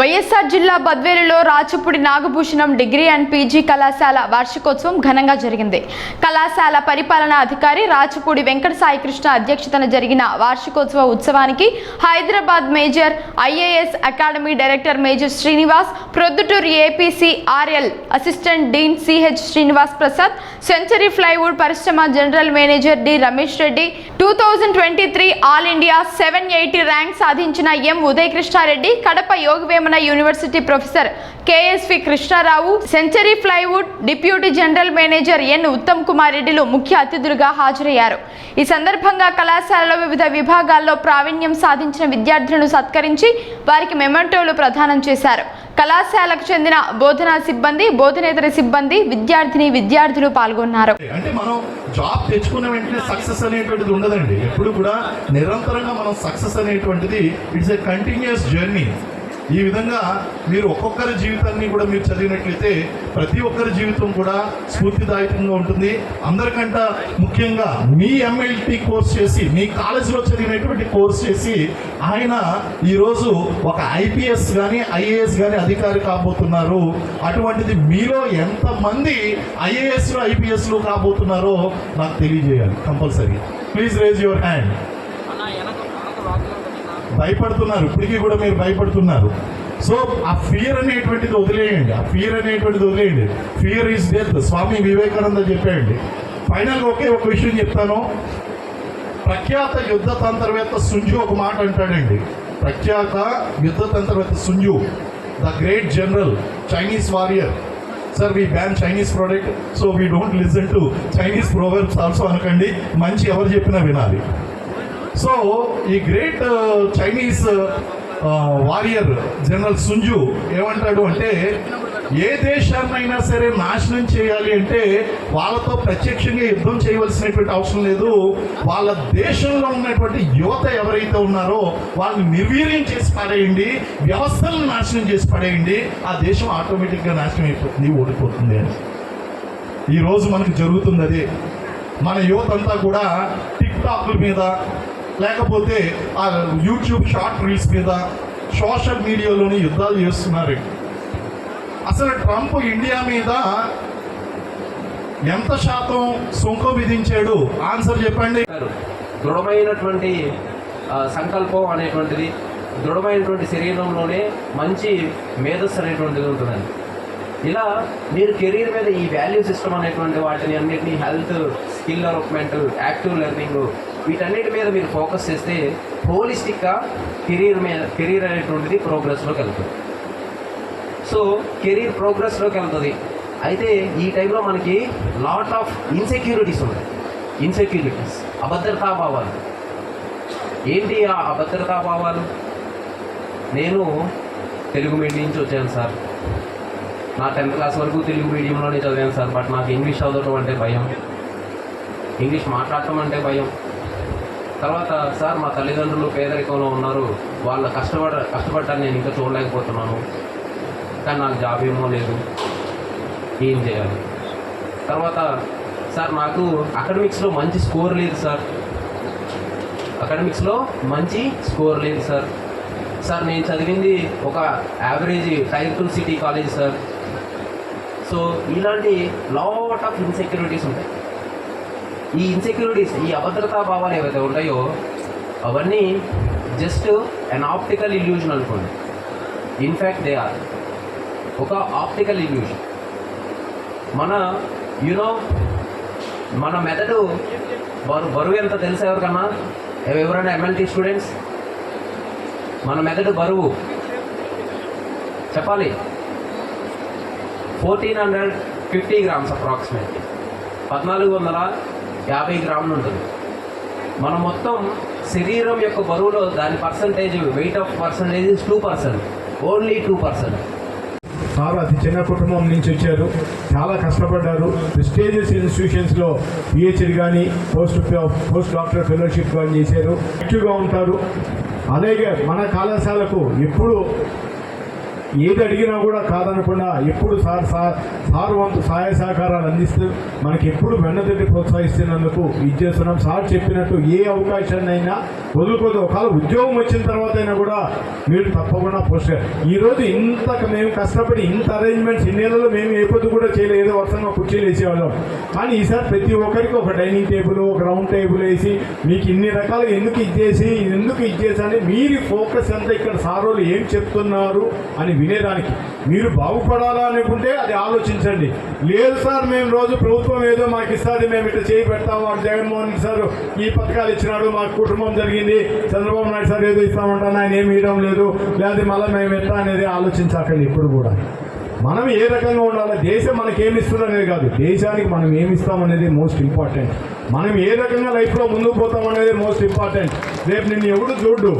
వైఎస్ఆర్ జిల్లా బద్వేలులో Rachapudi Nagabhushanam degree and P G కళాశాల వార్షికోత్సవం ఘనంగా జరిగింది. కళాశాల పరిపాలనా అధికారి రాచపూడి వెంకట సాయికృష్ణ అధ్యక్షతన జరిగిన వార్షికోత్సవ ఉత్సవానికి Hyderabad major I A S academy director major Srinivas Proddatur A P C R L assistant dean C H Srinivas Prasad century plywood పరిశ్రమ general manager D Ramesh Reddy two thousand twenty three all India seven eighty rank సాధించిన M Udayakrishna Reddy Kadapa యోగవేమ Yogi Vemana university professor K S V Krishna Rao century plywood deputy general manager N Uttam Kumar రెడ్డిలు ముఖ్య అతిథులుగా హాజరయ్యారు. ఈ సందర్భంగా కళాశాలలో వివిధ విభాగాల్లో ప్రావీణ్యం సాధించిన విద్యార్థులను సత్కరించి వారికి మెమెంటోలు ప్రదానం చేశారు. కళాశాలకు చెందిన బోధనా సిబ్బంది బోధనేతర సిబ్బంది విద్యార్థిని విద్యార్థులు పాల్గొన్నారు. అంటే మనం జాబ్ తెచ్చుకున్న వెంటనే సక్సెస్ అనేటువంటిది ఉండదండి. ఎప్పుడు కూడా నిరంతరంగా మనం సక్సెస్ అనేటువంటిది ఇట్స్ ఎ కంటిన్యూస్ జర్నీ. ఈ విధంగా మీరు ఒక్కొక్కరి జీవితాన్ని కూడా మీరు చదివినట్లయితే ప్రతి ఒక్కరి జీవితం కూడా స్ఫూర్తిదాయకంగా ఉంటుంది. అందరికంట ముఖ్యంగా మీ ఎంఎల్టీ కోర్స్ చేసి మీ కాలేజీలో చదివినటువంటి కోర్స్ చేసి ఆయన ఈరోజు ఒక ఐపీఎస్ కానీ ఐఏఎస్ కానీ అధికారి కాబోతున్నారు. అటువంటిది మీలో ఎంతమంది ఐఏఎస్లు ఐపీఎస్లు కాబోతున్నారో నాకు తెలియజేయాలి compulsory. Please raise your hand భయపడుతున్నారు. ఇప్పటికీ కూడా మీరు భయపడుతున్నారు. సో ఆ ఫియర్ అనేటువంటిది వదిలేయండి. ఆ ఫియర్ అనేటువంటిది వదిలేయండి. Fear is death Swami Vivekananda చెప్పేయండి ఫైనల్గా ఒకే ఒక విషయం చెప్తాను. ప్రఖ్యాత యుద్ధ తంత్రవేత్త సుంజు ఒక మాట అంటాడండి. ప్రఖ్యాత యుద్ధ తంత్రవేత్త Sun Tzu the great general Chinese warrior sir we ban Chinese product so we don't listen to Chinese proverbs also అనకండి. మంచి ఎవరు చెప్పినా వినాలి. సో ఈ great Chinese warrior general Sun Tzu ఏమంటాడు అంటే ఏ దేశాన్నైనా సరే నాశనం చేయాలి అంటే వాళ్ళతో ప్రత్యక్షంగా యుద్ధం చేయవలసినటువంటి అవసరం లేదు. వాళ్ళ దేశంలో ఉన్నటువంటి యువత ఎవరైతే ఉన్నారో వాళ్ళని నిర్వీర్యం చేసి పడేయండి వ్యవస్థలను నాశనం చేసి పడేయండి ఆ దేశం ఆటోమేటిక్గా నాశనం అయిపోతుంది ఓడిపోతుంది అని. ఈరోజు మనకు జరుగుతుంది అదే. మన యువత అంతా కూడా టిక్ టాక్ల మీద లేకపోతే ఆ యూట్యూబ్ షార్ట్ రీల్స్ మీద సోషల్ మీడియాలోని యుద్ధాలు చేస్తున్నారు. అసలు ట్రంప్ ఇండియా మీద ఎంత శాతం సుంకం విధించాడు? ఆన్సర్ చెప్పండి. గారు దృఢమైనటువంటి సంకల్పం అనేటువంటిది దృఢమైనటువంటి శరీరంలోనే మంచి మేధస్సు అనేటువంటిది ఉంటుందండి. ఇలా మీరు కెరీర్ మీద ఈ వాల్యూ సిస్టమ్ అనేటువంటి వాటిని అన్నిటినీ health skill development active learning వీటన్నిటి మీద మీరు ఫోకస్ చేస్తే హోలిస్టిక్గా కెరీర్ మీద కెరీర్ అనేటువంటిది ప్రోగ్రెస్లోకి వెళ్తుంది సో కెరీర్ ప్రోగ్రెస్లోకి వెళ్తుంది అయితే ఈ టైంలో మనకి లాట్ ఆఫ్ ఇన్సెక్యూరిటీస్ ఉన్నాయి. ఇన్సెక్యూరిటీస్ అభద్రతాభావాలు ఏంటి ఆ అభద్రతాభావాలు నేను తెలుగు మీడియం నుంచి వచ్చాను సార్. నా టెన్త్ క్లాస్ వరకు తెలుగు మీడియంలోనే చదివాను సార్ బట్ నాకు ఇంగ్లీష్ చదవటం అంటే భయం. ఇంగ్లీష్ మాట్లాడటం అంటే భయం. తర్వాత సార్ మా తల్లిదండ్రులు పేదరికంలో ఉన్నారు. వాళ్ళ కష్టపడ కష్టపడ్డాన్ని నేను ఇంకా చూడలేకపోతున్నాను. కానీ నాకు జాబ్ ఏమో లేదు. ఏం చేయాలి? తర్వాత సార్ నాకు అకాడమిక్స్లో మంచి స్కోర్ లేదు సార్. అకాడమిక్స్లో మంచి స్కోర్ లేదు సార్. సార్ నేను చదివింది ఒక average tier two city college sir. So ఇలాంటి లాట్ ఆఫ్ ఇన్సెక్యూరిటీస్ ఉంటాయి. ఈ ఇన్సెక్యూరిటీస్ ఈ అభద్రతా భావాలు ఏవైతే ఉంటాయో అవన్నీ జస్ట్ అన్ ఆప్టికల్ ఇల్యూజన్ అనుకోండి. ఇన్ఫ్యాక్ట్ దే ఆర్ ఒక ఆప్టికల్ ఇల్యూషన్ మన యునో మన మెదడు బరు బరువు ఎంత తెలుసా ఎవరికన్నా? ఎవరైనా ఎంఎల్టీ స్టూడెంట్స్ మన మెదడు బరువు. చెప్పాలి. Fourteen hundred fifty grams approximately పద్నాలుగు వందల యాభై గ్రాములు ఉంటుంది. మన మొత్తం శరీరం యొక్క బరువులో దాని percentage weight of percentage two percent only two percent sir అతి చిన్న కుటుంబం నుంచి వచ్చారు. చాలా కష్టపడ్డారు. ప్రిస్టేజియస్ ఇన్స్టిట్యూషన్స్లో పిహెచ్డి కానీ పోస్ట్ పోస్ట్ డాక్టర్ ఫెలోషిప్ కానీ చేశారు. యాక్టివ్గా ఉంటారు. అలాగే మన కళాశాలకు ఎప్పుడు ఏది అడిగినా కూడా కాదనకుండా ఎప్పుడు సార్ సార్ సార్ వంతు సహాయ సహకారాలు అందిస్తూ మనకి ఎప్పుడు వెన్నదట్టి ప్రోత్సహిస్తున్నందుకు ఇది చేస్తున్నాం సార్ చెప్పినట్టు ఏ అవకాశాన్ని అయినా వదులుకోదు ఒకవేళ ఉద్యోగం వచ్చిన తర్వాత అయినా కూడా మీరు తప్పకుండా పోస్ట్ ఈరోజు ఇంత మేము కష్టపడి ఇంత అరేంజ్మెంట్స్ ఇన్నేళ్ళలో మేము ఏ పొద్దు కూడా చేయలేదు. ఏదో వర్షంగా కుర్చీలు వేసేవాళ్ళం. కానీ ఈసారి ప్రతి ఒక్కరికి ఒక డైనింగ్ టేబుల్ ఒక రౌండ్ టేబుల్ వేసి మీకు ఇన్ని రకాలుగా ఎందుకు ఇచ్చేసి ఎందుకు ఇచ్చేసి అని మీరు ఫోకస్ అంతా ఇక్కడ సార్ ఏం చెప్తున్నారు అని వినేదానికి. మీరు బాగుపడాలా అనుకుంటే అది ఆలోచించండి. లేదు సార్ మేము రోజు ప్రభుత్వం ఏదో మాకు ఇస్తుంది మేము ఇట్లా చేయి పెడతాం వాడు జగన్మోహన్ సార్ ఈ పథకాలు ఇచ్చినాడు మాకు కుటుంబం జరిగింది. చంద్రబాబు నాయుడు సార్ ఏదో ఇస్తామంటాను ఆయన ఏమి ఇవ్వడం లేదు. లేదా మళ్ళీ మేము ఎట్లా అనేది ఆలోచించాకండి ఇప్పుడు కూడా. మనం ఏ రకంగా ఉండాలి? దేశం మనకి ఏమి ఇస్తుంది అనేది కాదు. దేశానికి మనం ఏమి ఇస్తాం అనేది మోస్ట్ ఇంపార్టెంట్ మనం ఏ రకంగా లైఫ్లో ముందుకు పోతాం అనేది మోస్ట్ ఇంపార్టెంట్ రేపు నిన్ను ఎవడు చూడు.